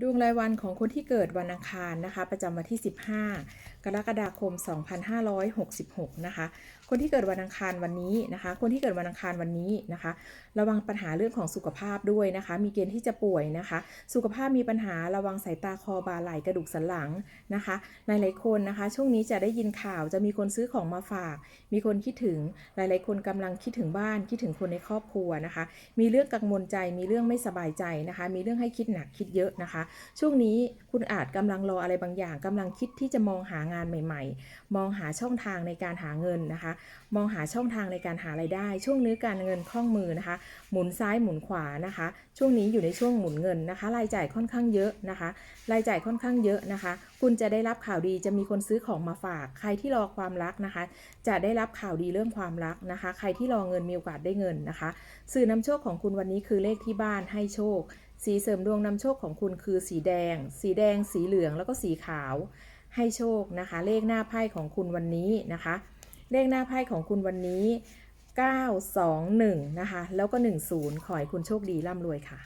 ดวงรายวันของคนที่เกิดวันอังคารนะคะ ประจำวันที่ 15 กรกฎาคม 2566 นะคะ คนที่เกิดวันอังคารวันนี้นะคะ คนที่เกิดวันอังคารวันนี้นะคะ ระวังปัญหาเรื่องของสุขภาพด้วยนะคะ มีเกณฑ์ที่จะป่วยนะคะ สุขภาพมีปัญหาระวังสายตาคอบาไหล่กระดูกสันหลังนะคะหลายๆคนนะคะ ช่วงนี้จะได้ยินข่าวจะมีคนซื้อของมาฝาก มีคนคิดถึงหลายๆ คนกำลังคิดถึงบ้านคิดถึงคนในครอบครัวนะคะ มีเรื่องกังวลใจมีเรื่องไม่สบายใจนะคะ มีเรื่องให้คิดหนักคิดเยอะนะคะ ช่วงนี้คุณอาจกำลังรออะไรบางอย่างกำลังคิดที่จะมองหางานใหม่ๆ มองหาช่องทางในการหาเงินนะคะ มองหาช่องทางในการหารายได้ ช่วงนี้การเงินคล่องมือนะคะ หมุนซ้ายหมุนขวานะคะ ช่วงนี้อยู่ในช่วงหมุนเงินนะคะ รายจ่ายค่อนข้างเยอะนะคะ รายจ่ายค่อนข้างเยอะนะคะ คุณจะได้รับข่าวดีจะมีคนซื้อของมาฝาก ใครที่รอความรักนะคะ จะได้รับข่าวดีเรื่องความรักนะคะ ใครที่รอเงินมีโอกาสได้เงินนะคะ สื่อนำโชคของคุณวันนี้คือเลขที่บ้านให้โชคสีเสริมดวงนำโชคของคุณคือสีแดง สีแดง สีเหลือง แล้วก็สีขาว ให้โชคนะคะ เลขหน้าไพ่ของคุณวันนี้นะคะ เลขหน้าไพ่ของคุณวันนี้ 921 นะคะ แล้วก็ 10 ขอให้คุณโชคดีร่ำรวยค่ะ